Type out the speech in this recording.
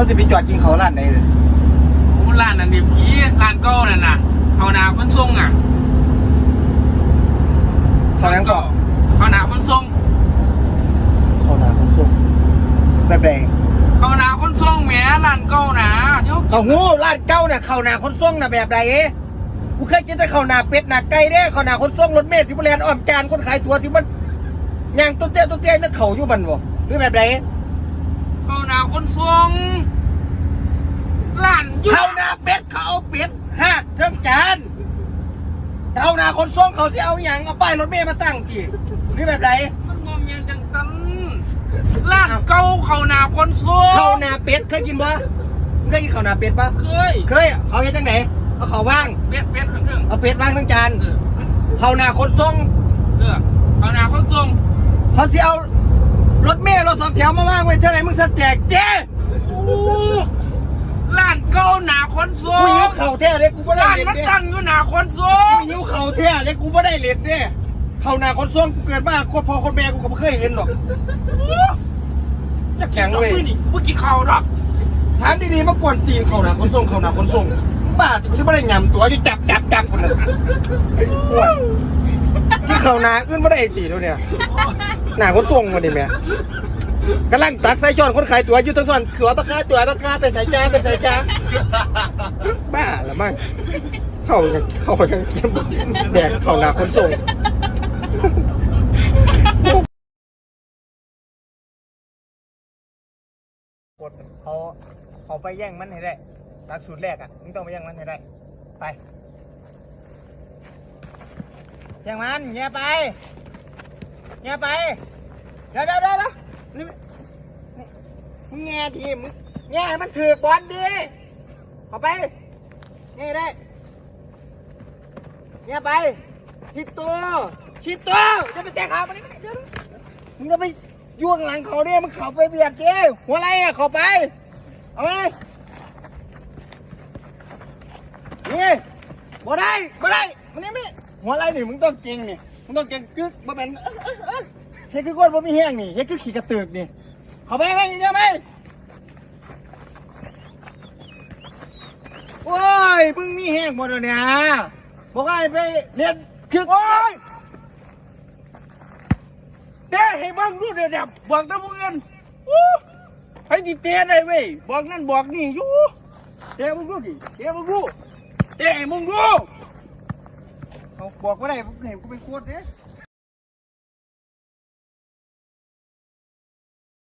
เขาสิไปจอดกินเขาวร้านไหนเลยโอ้ร้านนั่นดิพี่ร้านเก้านั่นน่ะ เขานาคนทรงอะเขายังก็เขานาคนทรงเขาหนาคนส่งแบบแดงเขานาคนทรงแหมร้านเก้านะเดี๋ยวเขาหูร้านเก้าน่ะเขาหนาคนส่งน่ะแบบใดเอ๊ะกูเคยกินแต่เขาหนาเป็ดหนาไก่เด้เขาหนาคนส่งรถเมล์สิบแลนอ้อมจานคนขายตัวที่มันย่างตุ๊เตี้ยตุ๊เตี้ยนั่นเขาอยู่บันบ่หรือแบบใด เขานาคนทรงร้านอยู่เขาหนาเป็ดเขาเอาเป็ดหาดเครื่องจานเขาหนาคนส่งเขาสิเอาหยังเอาป้ายรถเมล์มาตั้งกี่หรือแบบใดมันงมยังจังสันร้านเก้าเขานาคนทรงเขาหนาเป็ดเคยกินบ่เคยกินเขาหนาเป็ดปะเคยเคยเขาเฮ็ดจังไหนเอาเขาว่างเป็ดเป็ดเครื่องเอาเป็ดว่างทั้งจานๆเออเขาหนาคนส่งเออเขานาคนทรงเขาสิเอา รถเมล์รถสองแถวมาว่างไว้เท่าไหร่มึงสแจกเจ๊โอ้ร้านเก้าหนาคนทรกูหิวงเข่าแท้เลยกูไม่ได้ร้านเล่นมันเด้ตั้งอยู่หนาคนทรกูงหิวเข่าแท้เลยกูไม่ได้เล่นเด้เข่าหนาคนส่งกูเกิดมาโคตรพ่อโคตรแม่กูก็ไม่เคยเห็นหรอกจะแข็งเว้ยมื่อนี่เมื่อกี้เขาดอกถามดีๆมากวนตีนเข่าหนาคนส่งเข่าหนาคนส่งบ้าจะกูจะไม่ได้ยำตัวอยู่จับจับจับคนเลยที่เข่าหนาอื่นไม่ได้ตีแล้วเนี่ย หน้าคนส่งมาดิแม่กำลังตักใส่ช้อนคนขายตัวอยู่ทั้งส่วนขือปลาคาตัวปลาคาเป็นสายจ้าเป็นสายจ้าบ้าละมั้งเขาเขายังเก็บแดกเขาหน้าคนส่งกดเขาเขาไปแย่งมันให้ได้ตักสูตรแรกอะมึงต้องไปแย่งมันให้ได้ ไปแย่งมันแย่ไปแย่ไป เดี๋ยวเดี๋ยวเดี๋ยวเดี๋ยวนี่นี่มึงแง่ทีมึงแง่ให้มันถือบอลดีเข้าไปแง่ได้แง่ไปชิดตัวชิดตัวจะไปแตะขามันนี่เดี๋ยวมึงจะไปย่วงหลังเขาเนี่ยมึงเขาไปเบียดเจ้หัวไรอะเข้าไปเอาไปนี่บ่ได้บ่ได้มันนี่ไม่หัวไรนี่มึงต้องจริงนี่มึงต้องจริงกึกบ่เป็น เอ้ยเอ้ยเอ้ยเฮ็ดคือก้นบ่มีแห้งนี่เฮ็ดคือขี่กระตือกนี่เข้าไปไหมเดี๋ยวไหมโอ้ยมึงมีแห้งหมดแล้วเนี่ยบอกให้ไปเรียนคือโอ้ยเต้ให้เบังดูเดี๋ยวเดี๋ยวบอกตะมือนโอ้ให้ดิเต้ได้เว้ยบอกนั่นบอกนี่อยู่เต้มึงดูดิเต้มึงดูเต้มึงดูเขาบอกว่าได้ผมเห็นกูเป็นโคตรเด้